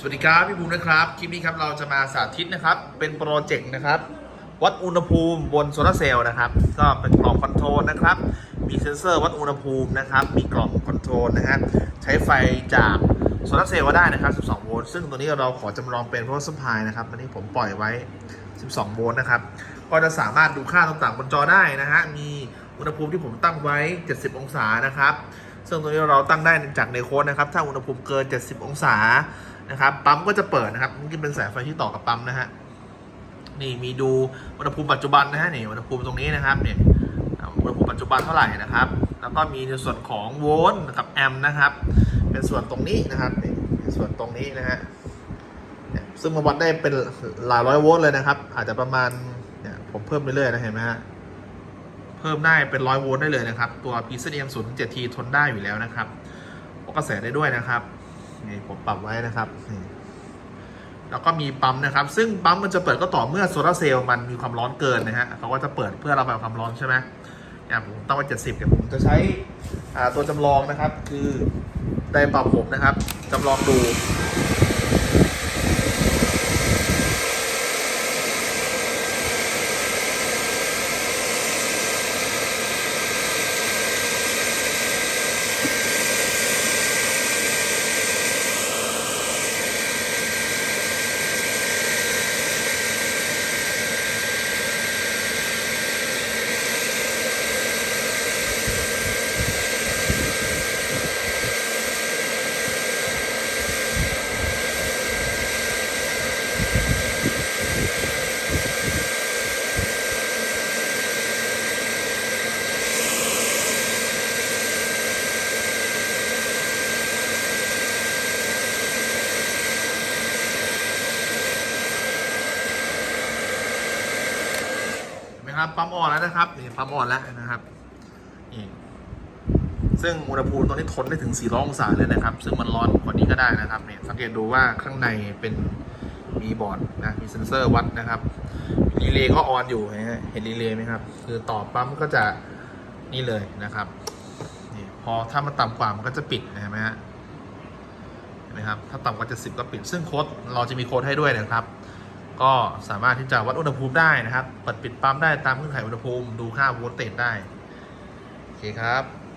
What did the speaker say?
สวัสดีครับพี่บูมนะครับ คลิปนี้ครับเราจะมาสาธิตนะครับ เป็นโปรเจกต์นะครับ วัดอุณหภูมิบนโซลาร์เซลล์นะครับ ก็เป็นกล่องคอนโทรลนะครับ มีเซ็นเซอร์วัดอุณหภูมินะครับ มีกล่องคอนโทรลนะฮะใช้ไฟจากโซลาร์เซลล์ก็ได้นะครับ 12 โวลต์ ซึ่งตัวนี้เราขอจำลองเป็น power supply นะครับอันนี้ผมปล่อยไว้ 12 โวลต์นะครับ ก็จะสามารถดูค่าต่างๆบนจอได้นะฮะ มีอุณหภูมิที่ผมตั้งไว้ 70 องศานะครับ ซึ่งตัวนี้เราตั้งได้จากในโค้ดนะครับ ถ้าอุณหภูมิเกิน 70 องศา นะครับ ปั๊มก็จะเปิดนะครับนี่เป็นสายไฟที่ต่อกับปั๊มนะฮะนี่มีดูอุณหภูมิปัจจุบันนะฮะนี่อุณหภูมิตรงนี้นะครับเนี่ยอุณหภูมิปัจจุบันเท่าไหร่นะครับ แล้วก็มีในส่วนของโวลต์กับแอมป์นะครับ เป็นส่วนตรงนี้นะครับนี่เป็นส่วนตรงนี้นะฮะเนี่ยซึ่งมาวัดได้เป็นหลายร้อยโวลต์เลยนะครับ อาจจะประมาณเนี่ยผมเพิ่มไปเรื่อยนะเห็นไหมฮะเพิ่มได้เป็นร้อยโวลต์ได้เลยนะครับ ตัว p c m 0 7 t ทนได้อยู่แล้วนะครับพกกระแสได้ด้วยนะครับ นี่ผมปรับไว้นะครับนี่แล้วก็มีปั๊มนะครับ ซึ่งปั๊มมันจะเปิดก็ต่อเมื่อโซลาร์เซลล์มันมีความร้อนเกินนะฮะเขาก็จะเปิดเพื่อระบายความร้อนใช่ไหมอย่างผมตั้งไว้เจ็ดสิบเดี๋ยวผมจะใช้ตัวจำลองนะครับ คือไดร์ปรับผมนะครับจำลองดู นไหมครับปั๊มอ่อนแล้วนะครับนี่ปั๊มอ่อนแล้วนะครับนี่ซึ่งอุณหภูมิตรงนี้ทนได้ถึง 400 องศาเลยนะครับ ซึ่งมันร้อนกว่านี้ก็ได้นะครับเนี่ยสังเกตดูว่าข้างในเป็นมีบอร์ดนะมีเซ็นเซอร์วัดนะครับรีเลย์ก็ออนอยู่เห็นไหมเห็นรีเลย์ไหมครับ คือต่อปั๊มก็จะนี่เลยนะครับนี่พอถ้ามันต่ำกว่ามันก็จะปิดนไหมฮะเห็นไหมครับถ้าต่ำกว่า70ก็ปิด ซึ่งโค้ดเราจะมีโค้ดให้ด้วยนะครับ ก็สามารถที่จะวัดอุณหภูมิได้นะครับ เปิดปิดปั๊มได้ตามเงื่อนไขอุณหภูมิ ดูค่าโวลเตจได้ โอเคครับ